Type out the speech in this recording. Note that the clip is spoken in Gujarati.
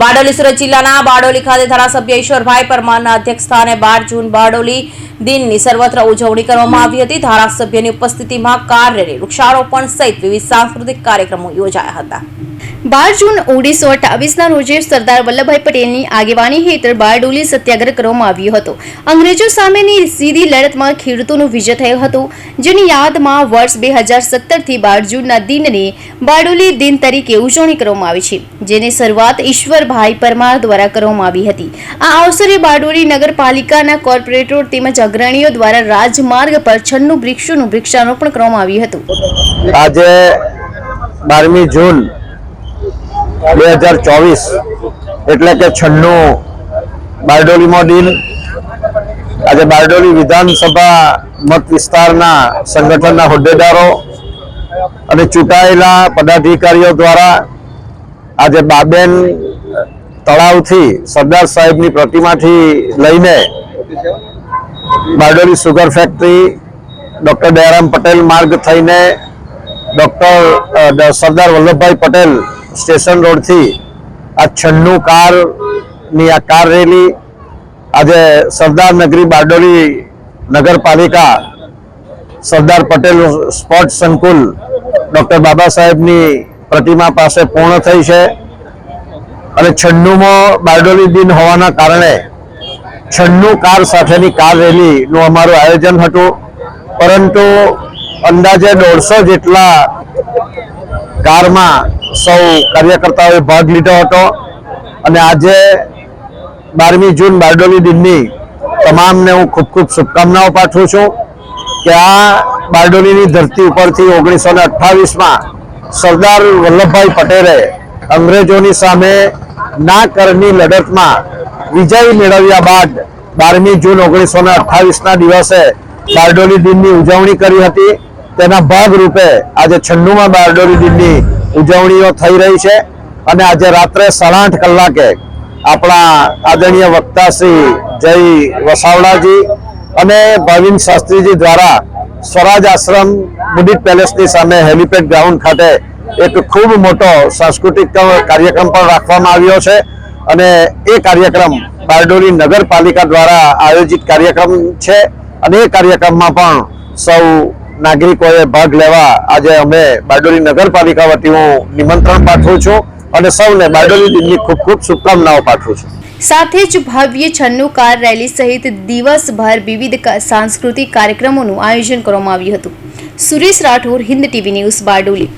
બારડોલી સુરત જિલ્લાના બારડોલી ખાતે ધારાસભ્ય ઈશ્વરભાઈ પરમારના અધ્યક્ષસ્થાને બાર જૂન બારડોલી દિનની સર્વત્ર ઉજવણી કરવામાં આવી હતી. ધારાસભ્યની ઉપસ્થિતિમાં કાર રેલી વૃક્ષારોપણ સહિત વિવિધ સાંસ્કૃતિક કાર્યક્રમો યોજાયા હતા. બાર જૂન ઓગણીસો અઠ્ઠાવીસના રોજે સરદાર વલ્લભભાઈ પટેલની આગેવાની હેઠળ બારડોલી સત્યાગ્રહ કરવામાં આવ્યો હતો. અંગ્રેજો સામેની સીધી લડતમાં ખેડૂતોનો વિજય થયો હતો, જેની યાદમાં વર્ષ બે હજાર સત્તરથી બાર જૂનના દિનને બારડોલી દિન તરીકે ઉજવણી કરવામાં આવી છે, જેની શરૂઆત ઈશ્વરભાઈ પરમાર દ્વારા કરવામાં આવી હતી. આ અવસરે બારડોલી નગરપાલિકાના કોર્પોરેટર તેમજ અગ્રણીઓ દ્વારા રાજમાર્ગ પર છન્નું વૃક્ષોનું વૃક્ષારોપણ કરવામાં આવ્યું હતું. આજે બારમી જૂન બે હજાર ચોવીસ. એટલે કે છન્નું બારડોલીમો દિન આજે બારડોલી વિધાનસભા મત વિસ્તારના સંગઠનના હોદ્દેદારો અને ચૂંટાયેલા પદાધિકારીઓ દ્વારા આજે બાબેન તળાવથી સરદાર સાહેબની પ્રતિમાથી લઈને Bardoli sugar factory, doctor Dayaram Patel માર્ગ થઈને ડૉક્ટર સરદાર વલ્લભભાઈ પટેલ સ્ટેશન રોડથી આ છન્નું કારની આ કાર રેલી આજે સરદાર નગરી બારડોલી નગરપાલિકા સરદાર પટેલ સ્પોર્ટ સંકુલ ડૉક્ટર બાબા સાહેબની પ્રતિમા પાસે પૂર્ણ થઈ છે. અને છન્નુંમાં બારડોલી દિન હોવાના કારણે છન્નું કાર સાથેની કાર રેલીનું અમારું આયોજન હતું. પરંતુ અંદાજે દોઢસો જેટલા કારમાં સૌ કાર્યકર્તાઓએ ભાગ લીધો હતો અને આજે બારમી જૂન, બારડોલી દિનની તમામને હું ખૂબ ખૂબ શુભકામનાઓ પાઠવું છું કે આ બારડોલીની ધરતી ઉપરથી ઓગણીસો ને અઠ્ઠાવીસમાં સરદાર વલ્લભભાઈ પટેલે અંગ્રેજોની સામે ના કરની લડતમાં વિજય મેળવ્યા બાદ બારમી જૂન ઓગણીસો ને અઠ્ઠાવીસના દિવસે બારડોલી દિનની ઉજવણી કરી હતી. તેના ભાગરૂપે આજે છન્નુમાં બારડોલી દિનની ઉજવણીઓ થઈ રહી છે અને આજે રાત્રે સાડા આઠ કલાકે આપણા આદરણીય વક્તા શ્રી જય વસાવડાજી અને ભાવિન શાસ્ત્રીજી દ્વારા સ્વરાજ આશ્રમ મુડિત પેલેસની સામે હેલિપેડ ગ્રાઉન્ડ ખાતે એક ખૂબ મોટો સાંસ્કૃતિક કાર્યક્રમ પણ રાખવામાં આવ્યો છે અને એ કાર્યક્રમ બારડોલી નગરપાલિકા દ્વારા આયોજિત કાર્યક્રમ છે અને એ કાર્યક્રમમાં પણ સૌ નાગરિકોએ ભાગ લેવા આજે અમે બારડોલી નગરપાલિકા વતી હું નિમંત્રણ પાઠવું છું અને સૌને બારડોલી દિનની ખૂબ ખૂબ શુભકામનાઓ પાઠવું છું. સાથે જ ભવ્ય છન્નું કાર રેલી સહિત દિવસભર વિવિધ સાંસ્કૃતિક કાર્યક્રમોનું આયોજન કરવામાં આવ્યું હતું. Suresh Rathod, Hind TV news, Bardoli.